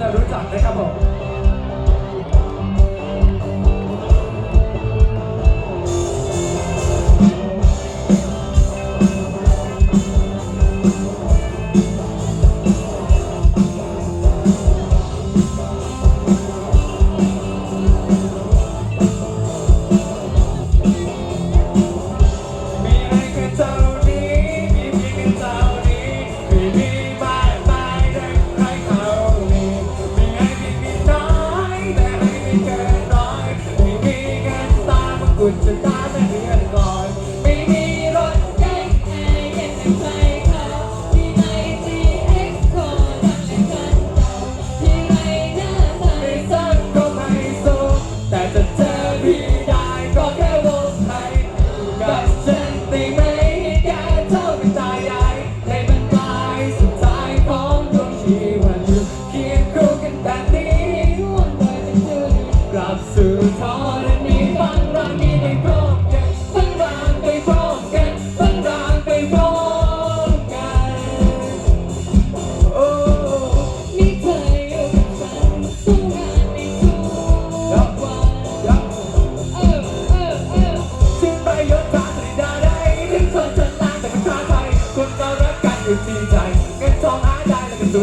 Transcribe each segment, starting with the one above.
จะรู้จักนะครับผม good to die.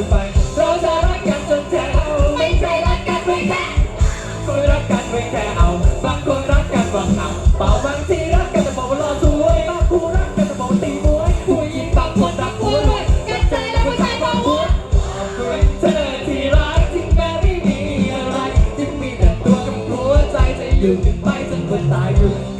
ดไปเราจะรักกันจนแท้ไม่ใช่รักกันไว้แค่คนรักกันไว้แค่เอาบางคนรักกันบางคำเป่าบางทีรักกันแต่บอกว่ารอสวยบางคู่รักกันแต่บอกว่าตีมวยผู้หญิงบางคนรักผู้รวยกันใจแล้วผู้ชายพอหัวเธอที่รักที่แม้ไม่มีอะไรจึงมีแต่ตัวกับหัวใจจะอยู่ถึงไปจนคนตายอยู่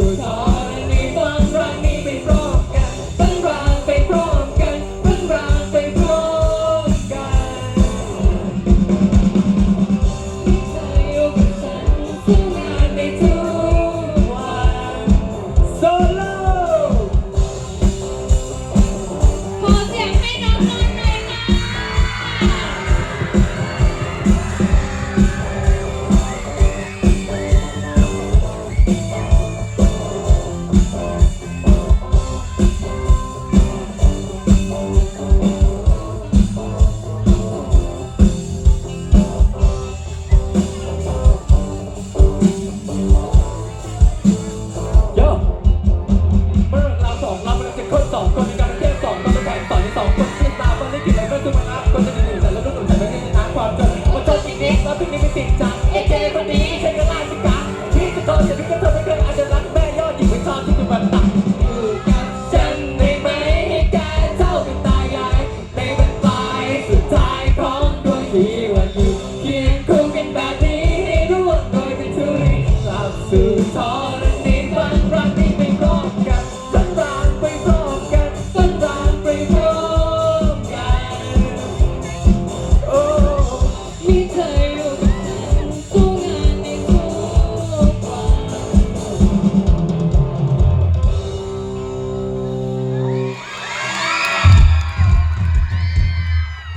真 descargué.